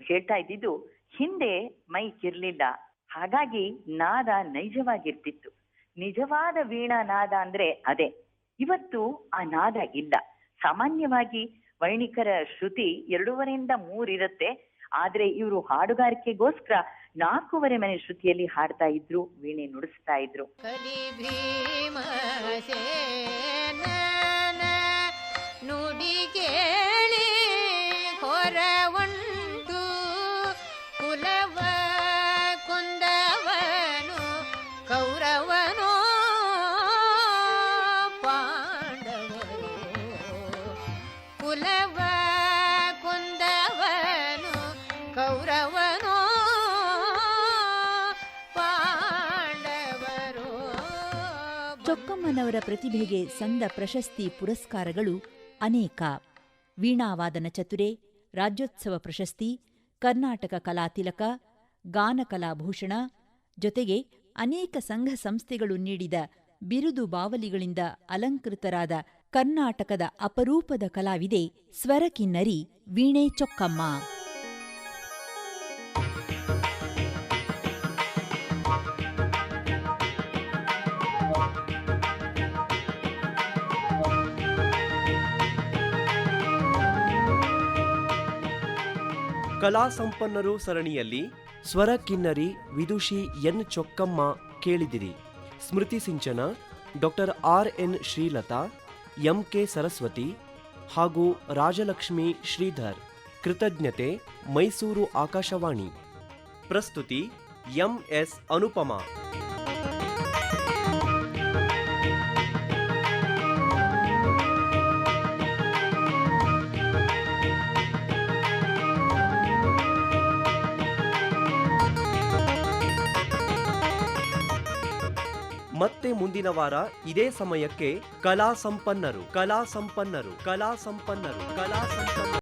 ಹೇಳ್ತಾ ಇದ್ದಿದ್ದು, ಹಿಂದೆ ಮೈಕ್ ಇರ್ಲಿಲ್ಲ. ಹಾಗಾಗಿ ನಾದ ನೈಜವಾಗಿರ್ತಿತ್ತು. ನಿಜವಾದ ವೀಣಾ ನಾದ ಅಂದ್ರೆ ಅದೇ. ಇವತ್ತು ಆ ನಾದ ಇಲ್ಲ. ಸಾಮಾನ್ಯವಾಗಿ ವೈಣಿಕರ ಶ್ರುತಿ ಎರಡೂವರೆಯಿಂದ ಮೂರಿರುತ್ತೆ ಆದ್ರೆ ಇವರು ಹಾಡುಗಾರಿಕೆಗೋಸ್ಕರ ನಾಲ್ಕೂವರೆ ಮನೆ ಶ್ರುತಿಯಲ್ಲಿ ಹಾಡ್ತಾ ಇದ್ರು ವೀಣೆ ನುಡಿಸ್ತಾ ಇದ್ರು. ಕಲಿ ಚೊಕ್ಕಮ್ಮನವರ ಪ್ರತಿಭೆಗೆ ಸಂದ ಪ್ರಶಸ್ತಿ ಪುರಸ್ಕಾರಗಳು ಅನೇಕ. ವೀಣಾವಾದನ ಚತುರೆ, ರಾಜ್ಯೋತ್ಸವ ಪ್ರಶಸ್ತಿ, ಕರ್ನಾಟಕ ಕಲಾತಿಲಕ ಗಾನಕಲಾಭೂಷಣ ಜೊತೆಗೆ ಅನೇಕ ಸಂಘ ಸಂಸ್ಥೆಗಳು ನೀಡಿದ ಬಿರುದು ಬಾವಲಿಗಳಿಂದ ಅಲಂಕೃತರಾದ ಕರ್ನಾಟಕದ ಅಪರೂಪದ ಕಲಾವಿದೆ ಸ್ವರಕಿನ್ನರಿ ವೀಣೆ ಚೊಕ್ಕಮ್ಮ. ಕಲಾ ಸಂಪನ್ನರು ಸರಣಿಯಲ್ಲಿ ಸ್ವರ ಕಿನ್ನರಿ ವಿದುಷಿ ಎನ್ ಚೊಕ್ಕಮ್ಮ ಕೇಳಿದಿರಿ. Smriti Sinchana, doctor R N Srilatha, M K Saraswathi ಹಾಗೂ ರಾಜಲಕ್ಷ್ಮಿ ಶ್ರೀಧರ್. ಕೃತಜ್ಞತೆ, ಮೈಸೂರು ಆಕಾಶವಾಣಿ. ಪ್ರಸ್ತುತಿ, ಎಂ ಎಸ್ ಅನುಪಮಾ. ಮತ್ತೆ ಮುಂದಿನ ವಾರ ಇದೇ ಸಮಯಕ್ಕೆ ಕಲಾ ಸಂಪನ್ನರು ಕಲಾ ಸಂಪನ್ನರು ಕಲಾ ಸಂಪನ್ನರು ಕಲಾ ಸಂಪನ್ನರು